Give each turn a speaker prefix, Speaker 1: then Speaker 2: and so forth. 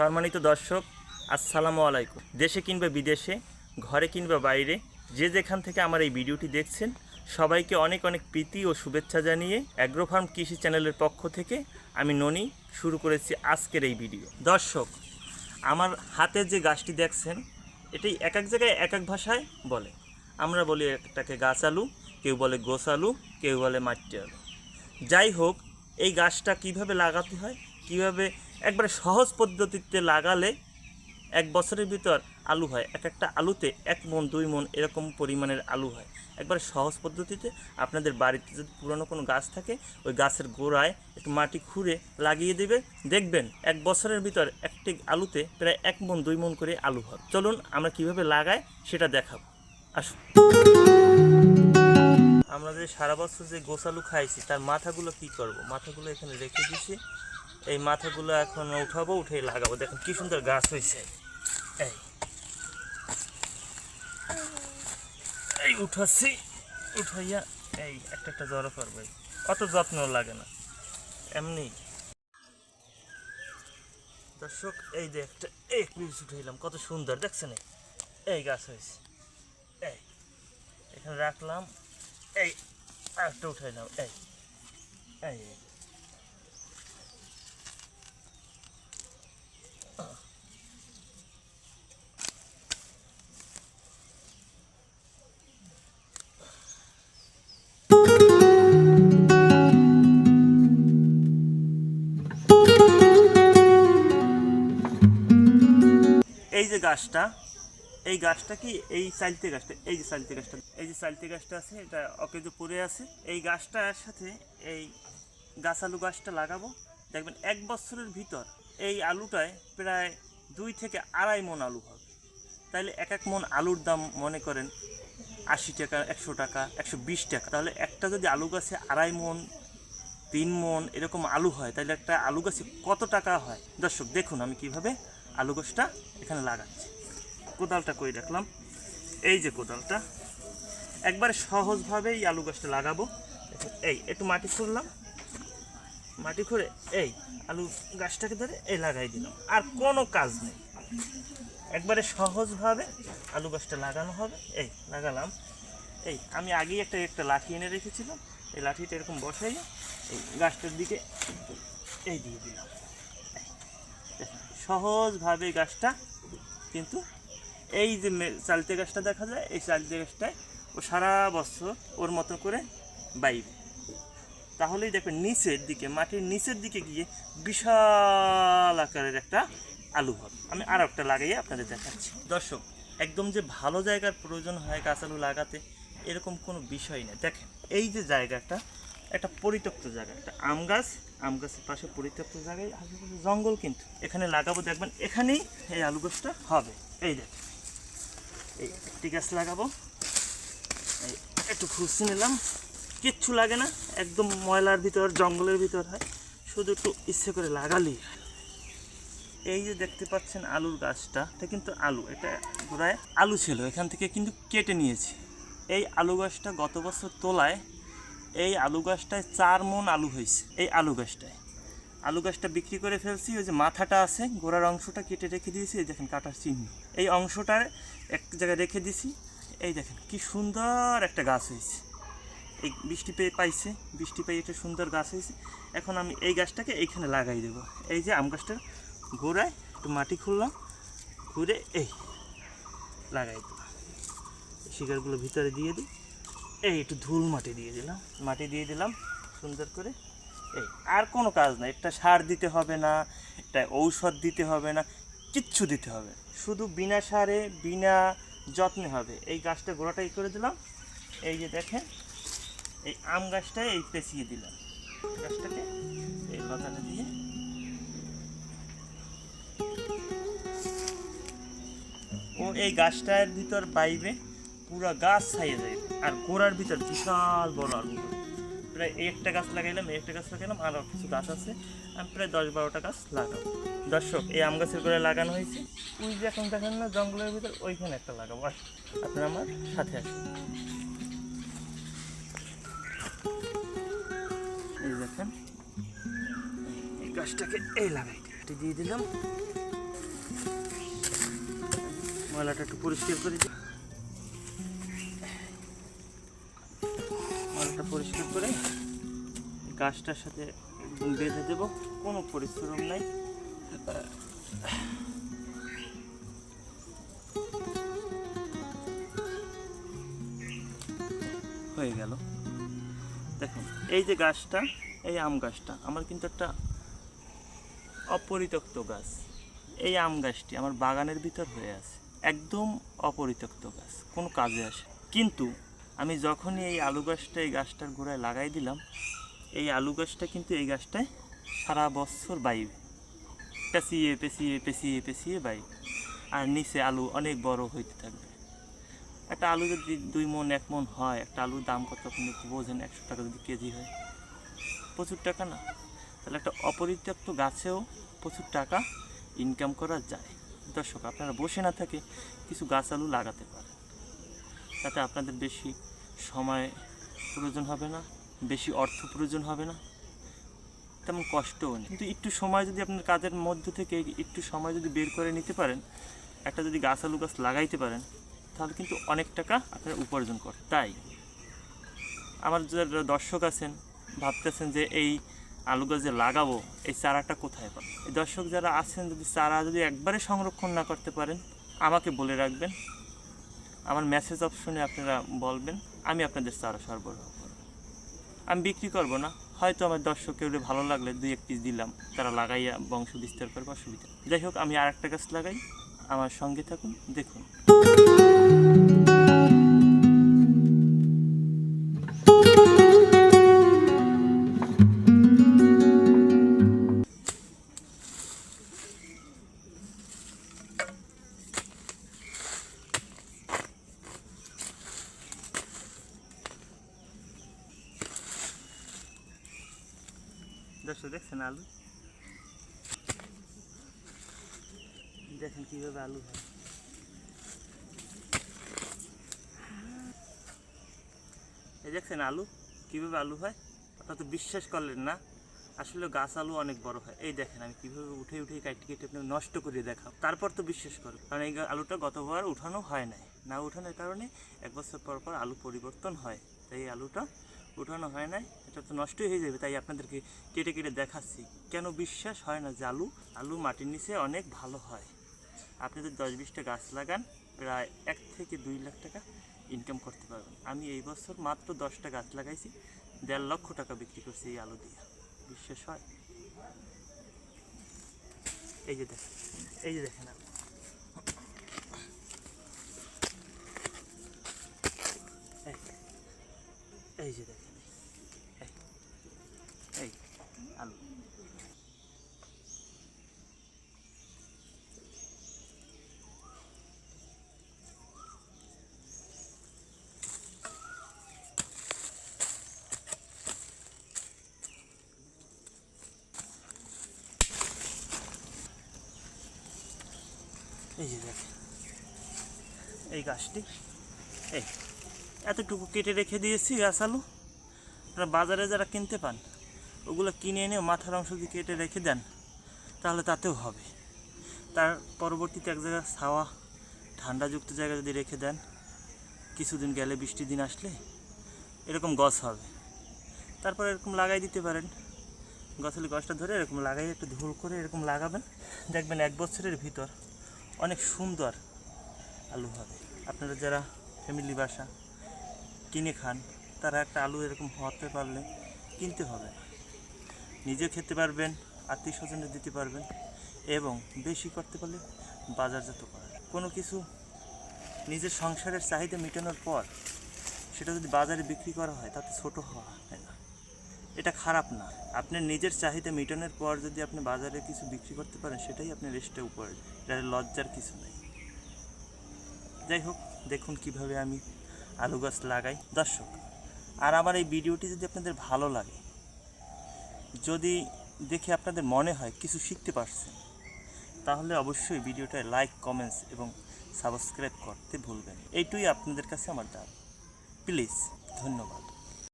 Speaker 1: সম্মানিত দর্শক, আসসালামু আলাইকুম। দেশে কিংবা বিদেশে, ঘরে কিংবা বাইরে, যে যেখান থেকে আমার এই ভিডিওটি দেখছেন, সবাইকে অনেক অনেক প্রীতি ও শুভেচ্ছা জানিয়ে অ্যাগ্রোফার্ম কৃষি চ্যানেলের পক্ষ থেকে আমি ননি শুরু করেছি আজকের এই ভিডিও। দর্শক, আমার হাতে যে গাছটি দেখছেন, এটাই এক এক জায়গায় এক এক ভাষায় বলে। আমরা বলি একটাকে গাছ আলু, কেউ বলে গোস আলু, কেউ বলে মাটি আলু। যাই হোক, এই গাছটা কীভাবে লাগাতে হয়, কীভাবে একবারে সহজ পদ্ধতিতে লাগালে এক বছরের ভিতর আলু হয়। এক একটা আলুতে এক মন, দুই মন এরকম পরিমাণের আলু হয়। একবারে সহজ পদ্ধতিতে আপনাদের বাড়িতে যদি পুরনো কোনো গাছ থাকে, ওই গাছের গোড়ায় একটু মাটি খুঁড়ে লাগিয়ে দেবে দেখবেন এক বছরের ভিতর একটি আলুতে প্রায় এক মন, দুই মন করে আলু হয়। চলুন আমরা কীভাবে লাগাই সেটা দেখাবো। আসুন। আমরা যে সারা বছর যে গোসালু খাইছি, তার মাথাগুলো কি করব? মাথাগুলো এখানে রেখে দিছি। এই মাথাগুলো এখন উঠাবো উঠে লাগাবো। দেখুন কি সুন্দর গাছ হয়েছে এই। এই উঠাচ্ছি, উঠাইয়া এই একটা একটা জড়ো করব। অত যত্ন লাগে না। এমনি। দর্শক, এই যে একটা এক পিস উঠাইলাম, কত সুন্দর, দেখছেন? এই? গাছ হয়েছে এই। এখানে রাখলাম। এই আরেকটা উঠাইলাম। এই এই। গাছটা, এই গাছটা কি এই চালতে গাছটা? এই যে চালতে গাছটা, এই যে চালতে গাছটা আছে, এটা অকেজো পড়ে আছে। এই গাছটার সাথে এই গাছ আলু গাছটা লাগাবো। দেখবেন এক বছরের ভিতর এই আলুটায় প্রায় দুই থেকে আড়াই মন আলু হবে। তাহলে এক এক মন আলুর দাম মনে করেন আশি টাকা, একশো টাকা, একশো বিশ টাকা। তাহলে একটা যদি আলু গাছে আড়াই মন, তিন মন এরকম আলু হয় তাহলে একটা আলু গাছে কত টাকা হয়? দর্শক, দেখুন আমি কীভাবে আলু গাছটা এখানে লাগাচ্ছি। কোদালটা করে রাখলাম? এই যে কোদালটা। একবারে সহজভাবে এই আলু গাছটা লাগাবো। এই, একটু মাটি খুঁড়লাম মাটি খুঁড়ে এই আলু গাছটাকে ধরে এই লাগাই দিলাম। আর কোনো কাজ নেই। একবারে সহজভাবে আলু গাছটা লাগানো হবে। এই, লাগালাম। এই, আমি আগেই একটা একটা লাঠি এনে রেখেছিলাম। এই লাঠিটা এরকম বসাই এই গাছটার দিকে এই দিয়ে দিলাম। সহজভাবে গাছটা কিন্তু এই যে চালতে গাছটা দেখা যায়, এই চালতে গাছটায় ও সারা বছর ওর মতো করে বাইবে তাহলেই দেখবেন নিচের দিকে, মাটির নিচের দিকে গিয়ে বিশাল আকারের একটা আলু হবে। আমি আর একটা লাগাইয়ে আপনাদের দেখাচ্ছি। দর্শক, একদম যে ভালো জায়গার প্রয়োজন হয় গাছ আলু লাগাতে, এরকম কোনো বিষয় নেই। দেখেন, এই যে জায়গাটা একটা পরিত্যক্ত জায়গা, একটা আম গাছ, আম গাছের পাশে পরিত্যক্ত জায়গায় আশেপাশে জঙ্গল কিন্তু। এখানে লাগাবো, দেখবেন এখানেই এই আলু গাছটা হবে। এই দেখেন। এই একটি গাছ লাগাবো। এই একটু খুশি নিলাম। কিচ্ছু লাগে না, একদম ময়লার ভিতর, জঙ্গলের ভিতর হয়। শুধু একটু ইচ্ছে করে লাগালেই হয়। এই যে দেখতে পাচ্ছেন আলুর গাছটা, এটা কিন্তু আলু, এটা গোড়ায় আলু ছিল, এখান থেকে কিন্তু কেটে নিয়েছি। এই আলু গাছটা গত বছর তোলায় এই আলু গাছটায় চার মন আলু হয়েছে, এই আলু গাছটায়। আলু গাছটা বিক্রি করে ফেলছি, ওই যে মাথাটা আছে, গোড়ার অংশটা কেটে রেখে দিয়েছি, এই দেখেন কাটার চিহ্ন। এই অংশটার এক জায়গায় রেখে দিছি, এই দেখেন কি সুন্দর একটা গাছ হয়েছে। এই বৃষ্টি পেয়ে পাইছে, বৃষ্টি পেয়ে একটা সুন্দর গাছ হয়েছে। এখন আমি এই গাছটাকে এইখানে লাগাই দেবো। এই যে আম গাছটার গোড়ায় একটু মাটি খুললাম ঘুরে এই লাগাই দেবো। শিকারগুলো ভিতরে দিয়ে দিই। এই একটু ধুল মাটি দিয়ে দিলাম, মাটি দিয়ে দিলাম, সুন্দর করে। এই, আর কোনো কাজ না একটা সার দিতে হবে না, একটা ঔষধ দিতে হবে না, কিচ্ছু দিতে হবে। শুধু বিনা সারে, বিনা যত্নে হবে। এই গাছটা গোড়াটাই করে দিলাম। এই যে দেখেন, এই আম গাছটায় এই পেঁচিয়ে দিলাম। গাছটাকে এই লতাটা দিয়ে। ও, এই গাছটার ভিতর বাইবে পুরো গাছ ছাইয়ে যায়। আর গোড়ার ভিতর বিশাল বড় আলু প্রায় একটা গাছ লাগাইলাম, একটা গাছ লাগাইলাম আরও কিছু গাছ আছে। আমি প্রায় দশ বারোটা গাছ লাগাবো। দর্শক, এই আম গাছের গোড়ায় লাগানো হয়েছে। ওই যে এখন দেখেন না, জঙ্গলের ভিতর ওইখানে একটা লাগাবো। আসুন, আপনারা আমার সাথে আসুন। এই দেখেন, এই গাছটাকে এই লাগাই। দিয়ে দিলাম। ময়লাটা একটু পরিষ্কার করে দিই। করে গাছটার সাথে বেঁধে দেবো। কোনো পরিশ্রম নাই। হয়ে গেল। দেখুন, এই যে গাছটা, এই আম গাছটা, আমার কিন্তু একটা অপরিত্যক্ত গাছ। এই আম গাছটি আমার বাগানের ভিতর হয়ে আছে। একদম অপরিত্যক্ত গাছ, কোনো কাজে আসে কিন্তু আমি যখনই এই আলু গাছটা এই গাছটার গোড়ায় লাগাই দিলাম, এই আলু গাছটা কিন্তু এই গাছটায় সারা বছর বাইবে পেঁচিয়ে পেঁচিয়ে পেঁচিয়ে পেঁচিয়ে বাইবে আর নিচে আলু অনেক বড় হইতে থাকবে। একটা আলু যদি দুই মন, এক মন হয়, একটা আলুর দাম কত আপনি বোঝেন, একশো টাকা যদি কেজি হয়। প্রচুর টাকা না? তাহলে একটা অপরিত্যক্ত গাছেও প্রচুর টাকা ইনকাম করা যায়। দর্শক, আপনারা বসে না থাকে কিছু গাছ আলু লাগাতে পারেন। তাতে আপনাদের বেশি সময় প্রয়োজন হবে না, বেশি অর্থ প্রয়োজন হবে না, তেমন কষ্টও নেই। কিন্তু একটু সময় যদি আপনার কাজের মধ্যে থেকে একটু সময় যদি বের করে নিতে পারেন, একটা যদি গাছ আলু গাছ লাগাইতে পারেন, তাহলে কিন্তু অনেক টাকা আপনারা উপার্জন করে তাই আমার যারা দর্শক আছেন, ভাবতেছেন যে এই আলু গাছ যে লাগাবো, এই চারাটা কোথায় পাবো? এই দর্শক যারা আছেন, যদি চারা যদি একবারে সংরক্ষণ না করতে পারেন, আমাকে বলে রাখবেন। আমার মেসেজ অপশনে আপনারা বলবেন। আমি আপনাদের চারা সরবরাহ করব। আমি বিক্রি করব না, হয়তো আমার দর্শকের ভালো লাগলে দুই এক পিস দিলাম, তারা লাগাইয়া বংশ বিস্তার করবে, অসুবিধা যাই হোক, আমি আর একটা গাছ লাগাই, আমার সঙ্গে থাকুন, দেখুন। দর্শক দেখছেন আলু? দেখেন কীভাবে আলু হয়। এই দেখছেন আলু? কীভাবে আলু হয়? আপনারা তো বিশ্বাস করলেন না। আসলে গাছ আলু অনেক বড় হয়। এই দেখেন আমি কীভাবে উঠে উঠে কাটি কেটে আপনাকে নষ্ট করে দেখাও তারপর তো বিশ্বাস করো, কারণ এই আলুটা গতবার উঠানো হয় নাই। না উঠানোর কারণে এক বছর পর পর আলু পরিবর্তন হয়। তাই এই আলুটা উঠানো হয় নাই। এটা তো নষ্টই হয়ে যাবে, তাই আপনাদেরকে কেটে কেটে দেখাচ্ছি। কেন বিশ্বাস হয় না যে আলু আলু মাটির নিচে অনেক ভালো হয়। আপনি যদি দশ বিশটা গাছ লাগান, প্রায় এক থেকে দুই লাখ টাকা ইনকাম করতে পারবেন। আমি এই বছর মাত্র দশটা গাছ লাগাইছি, দেড় লক্ষ টাকা বিক্রি করছি এই আলু দিয়ে। বিশ্বাস হয়? এই যে দেখেন, এই যে দেখেন আলু। এই এই যে দেখেন এই এই আলু এই যে এই গাছটি, এই, এতটুকু কেটে রেখে দিয়েছি গাছ আলু। আপনারা বাজারে যারা কিনতে পান, ওগুলো কিনে এনে মাথার অংশ দিয়ে কেটে রেখে দেন, তাহলে তাতেও হবে। তার পরবর্তীতে এক জায়গায় ছাওয়া, ঠান্ডাযুক্ত জায়গায় যদি রেখে দেন, কিছুদিন গেলে বৃষ্টির দিন আসলে এরকম গাছ হবে। তারপর এরকম লাগাই দিতে পারেন। গাছালি গছটা ধরে এরকম লাগাই, একটু ধুল করে এরকম লাগাবেন। দেখবেন এক বছরের ভিতর অনেক সুন্দর আলু হবে। আপনারা যারা ফ্যামিলি বাসা কিনে খান, তারা একটা আলু এরকম হতে পারলে কিনতে হবে। নিজে খেতে পারবেন আত্মীয় স্বজনের দিতে পারবেন এবং বেশি করতে পারলে বাজারজাত করার কোনো কিছু নিজের সংসারের চাহিদা মেটানোর পর সেটা যদি বাজারে বিক্রি করা হয়, তাতে ছোট হওয়া হয় না। এটা খারাপ না। আপনার নিজের চাহিদা মেটানোর পর যদি আপনি বাজারে কিছু বিক্রি করতে পারেন, সেটাই আপনার রেস্টে উপরে এটা লজ্জার কিছু নেই। যাই হোক, দেখুন কীভাবে আমি আলু গাছ লাগাই। দর্শক, আর আমার এই ভিডিওটি যদি আপনাদের ভালো লাগে, যদি দেখে আপনাদের মনে হয় কিছু শিখতে পারছেন, তাহলে অবশ্যই ভিডিওটায় লাইক কমেন্টস এবং সাবস্ক্রাইব করতে ভুলবেন এইটুই আপনাদের কাছে আমার দাবি। প্লিজ, ধন্যবাদ।